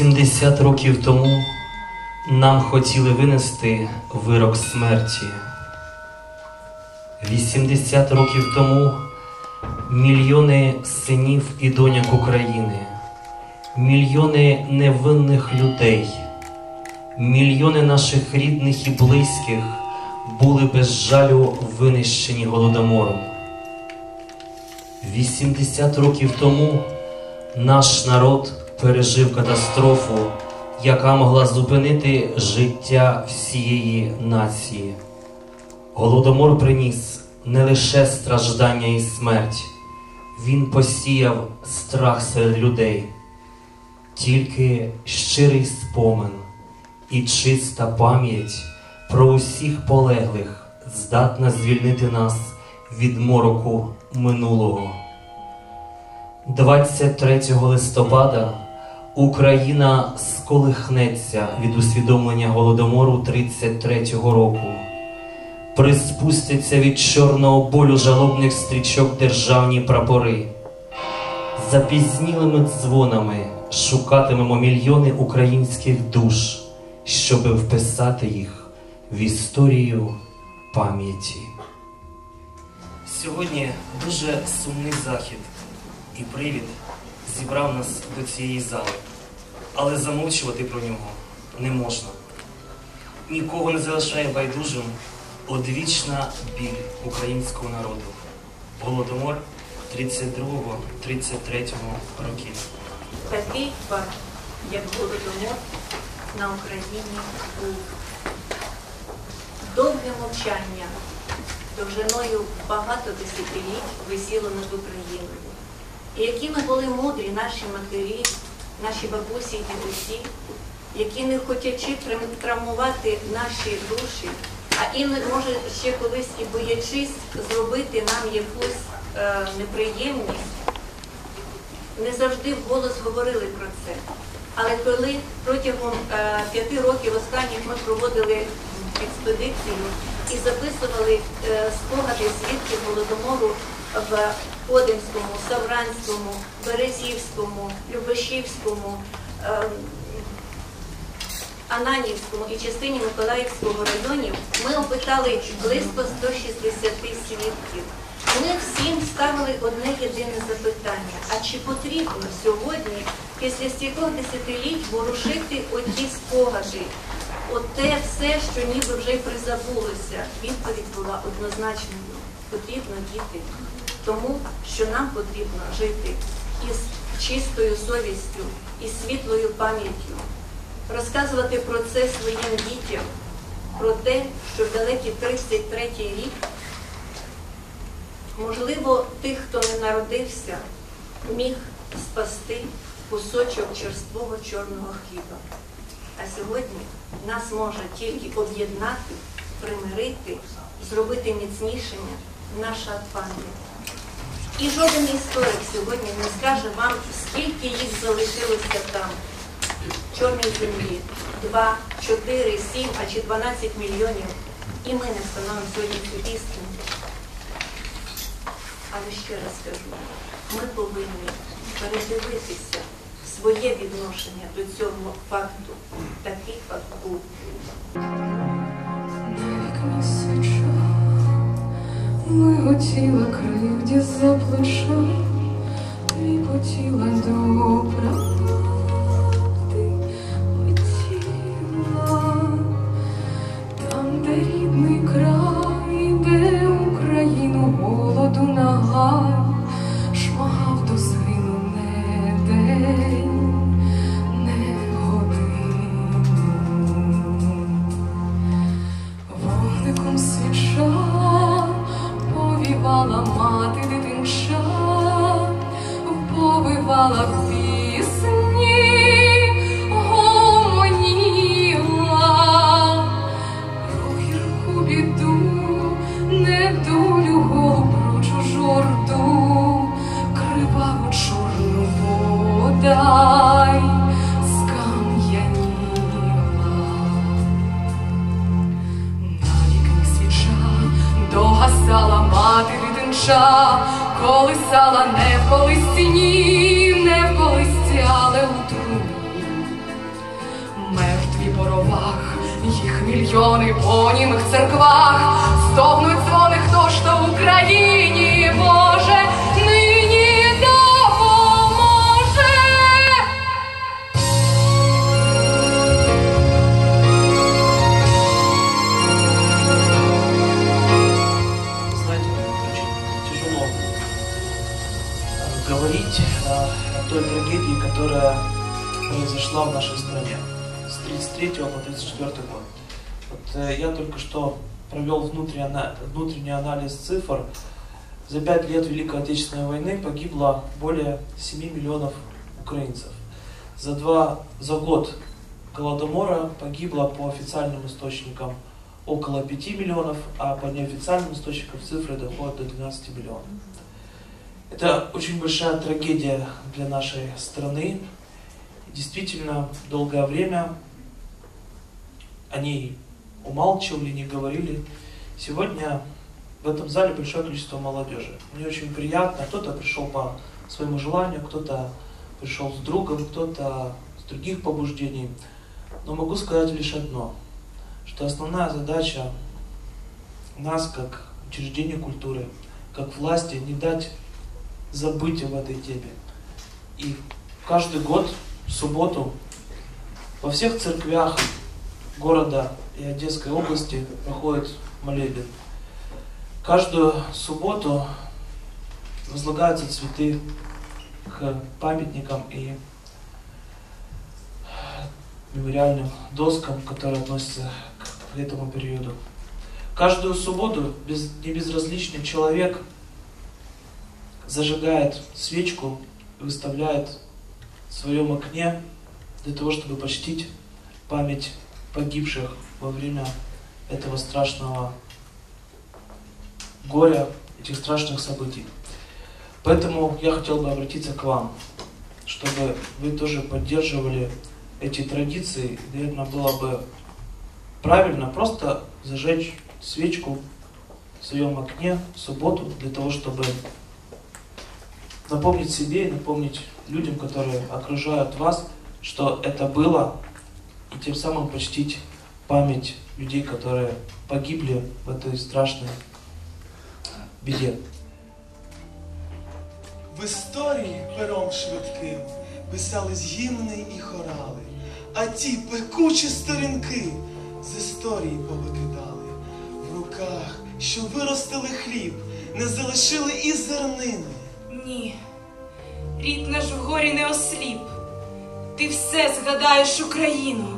80 років тому нам хотіли винести вирок смерті. 80 років тому мільйони синів і доньок України, мільйони невинних людей, мільйони наших рідних і близьких були без жалю винищені голодомором. 80 років тому наш народ пережив катастрофу, яка могла зупинити життя всієї нації. Голодомор приніс не лише страждання і смерть, він посіяв страх серед людей, тільки щирий спомин і чиста пам'ять про усіх полеглих здатна звільнити нас від мороку минулого. 23 листопада Україна сколихнеться від усвідомлення голодомору 33-го року. Приспустяться від чорного болю жалобних стрічок державні прапори. Запізнілими дзвонами шукатимемо мільйони українських душ, щоби вписати їх в історію пам'яті. Сьогодні дуже сумний захід і привід зібрав нас до цієї зали, але замовчувати про нього не можна. Нікого не залишає байдужим одвічна біль українського народу. Голодомор 32-33 років. Такий факт, як голодомор на Україні був. Довге мовчання довжиною багато десятиліть висіло над Україною. І якими були мудрі наші матері, наші бабусі і дідусі, які не хотячи травмувати наші душі, а іноді, може, ще колись і боячись зробити нам якусь е, неприємність, не завжди вголос говорили про це. Але коли протягом е, п'яти років останніх ми проводили експедицію і записували е, спогади свідків голодомору в Подимському, Савранському, Березівському, Любешівському, е, Ананівському і частині Миколаївського районів, ми опитали близько 160 свідків. Ми всім ставили одне єдине запитання: а чи потрібно сьогодні, після стількох десятиліть, ворушити оті спогади? Оте все, що ніби вже призабулося, відповідь була однозначною. Потрібно діти, тому що нам потрібно жити із чистою совістю, із світлою пам'яттю, розказувати про це своїм дітям, про те, що в далекий 33-й рік, можливо, тих, хто не народився, міг спасти кусочок черствого чорного хліба. А сьогодні нас може тільки об'єднати, примирити, зробити міцнішими наша пам'ять. І жоден історик сьогодні не скаже вам, скільки їх залишилося там, в чорній землі, 2, 4, 7, а чи 12 мільйонів. І ми не встановимо сьогодні цю істину. Але ще раз кажу, ми повинні передивитися своє відношення до цього факту. Такий факт був. Миготіла кривді за плечо міготіла до правди, летіла там, де рідний край, де Україну голоду нагай, писала не в колисці, ні, не в колисці, але у трубі. Мертві поровах, їх мільйони по німих церквах. Я только что провел внутренний анализ цифр. За пять лет Великой Отечественной войны погибло более 7 миллионов украинцев. За, два, за год Голодомора погибло по официальным источникам около 5 миллионов, а по неофициальным источникам цифры доходят до 12 миллионов. Это очень большая трагедия для нашей страны. Действительно, долгое время о ней умалчивали, не говорили. Сегодня в этом зале большое количество молодежи. Мне очень приятно. Кто-то пришел по своему желанию, кто-то пришел с другом, кто-то с других побуждений. Но могу сказать лишь одно, что основная задача нас, как учреждения культуры, как власти, не дать забыть об этой теме. И каждый год, в субботу, во всех церквях города и Одесской области проходит молебен. Каждую субботу возлагаются цветы к памятникам и мемориальным доскам, которые относятся к этому периоду. Каждую субботу без, небезразличный человек зажигает свечку, выставляет в своем окне для того, чтобы почтить память погибших во время этого страшного горя, этих страшных событий. Поэтому я хотел бы обратиться к вам, чтобы вы тоже поддерживали эти традиции. Наверное, было бы правильно просто зажечь свечку в своем окне в субботу для того, чтобы напомнить себе и напомнить людям, которые окружают вас, что это было, и тем самым почтить память людей, которые погибли в этой страшной беде. В історії пером швидким писались гімни і хорали, а ті пекучі сторінки з історії повикидали. В руках, що виростили хліб, не залишили і зернини. Ні, рід наш в горі не осліп. Ти все згадаєш Україну.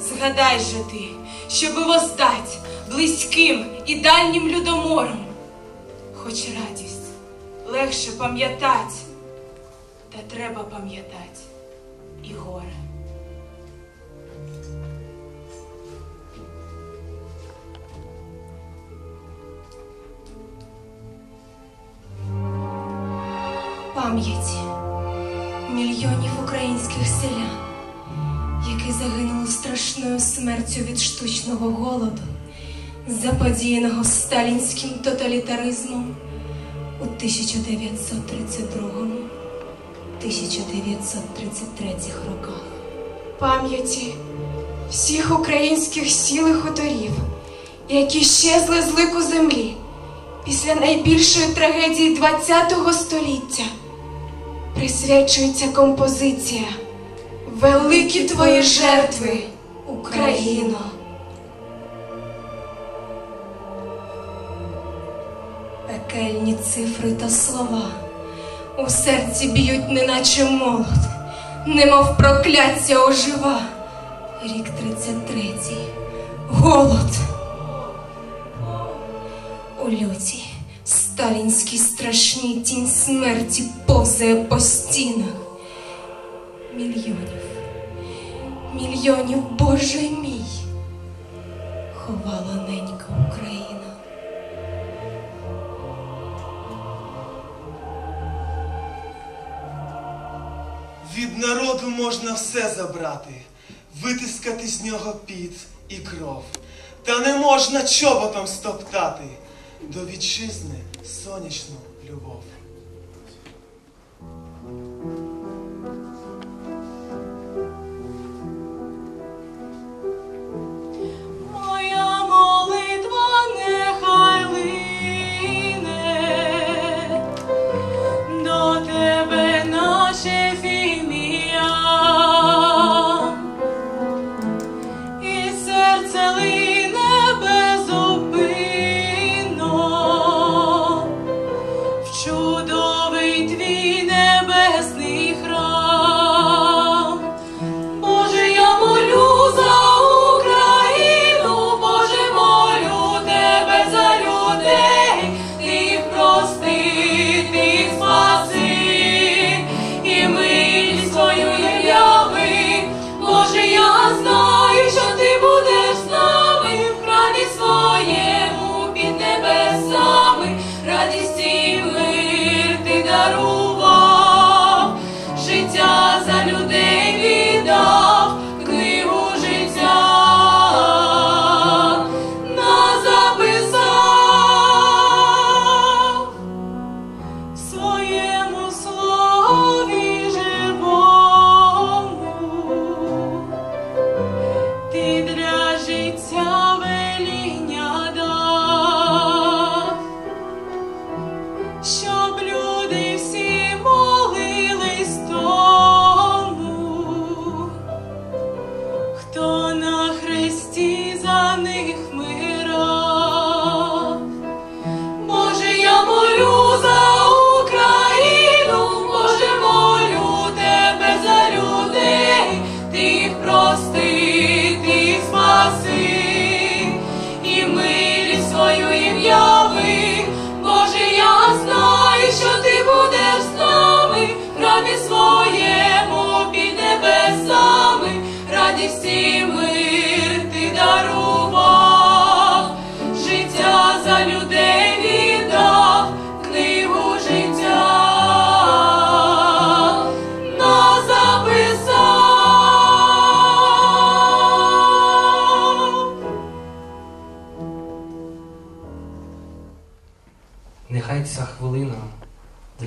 Згадай же ти, щоби воздать близьким і дальнім людомором. Хоч радість легше пам'ятать, та треба пам'ятать і горе. Пам'ять які загинули страшною смертю від штучного голоду, заподіяного сталінським тоталітаризмом у 1932-1933 роках. пам'яті всіх українських сіл і хуторів, які щезли з лику землі після найбільшої трагедії ХХ століття, присвячується композиція Великі твої жертви, Україно. Пекельні цифри та слова у серці б'ють, неначе молот, немов прокляття ожива. Рік 33-й. Голод. У люті сталінській страшній тінь смерті повзає по стінах. Мільйонів, мільйонів, Боже мій, ховала ненька Україна. Від народу можна все забрати, витискати з нього піт і кров. Та не можна чоботом стоптати до вітчизни сонячну любов.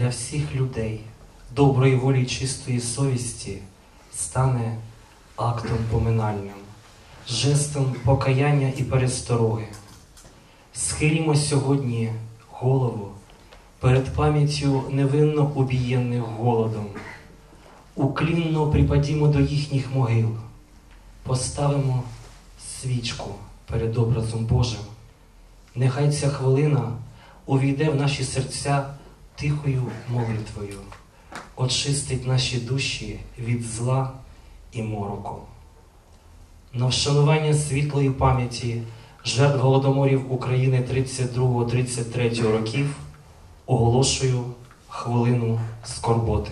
Для всіх людей доброї волі чистої совісті стане актом поминальним, жестом покаяння і перестороги. Схилімо сьогодні голову перед пам'яттю невинно убієнних голодом, уклінно припадімо до їхніх могил, поставимо свічку перед образом Божим. Нехай ця хвилина увійде в наші серця тихою молитвою, очистить наші душі від зла і мороку. На вшанування світлої пам'яті жертв голодоморів України 32-33 років оголошую хвилину скорботи.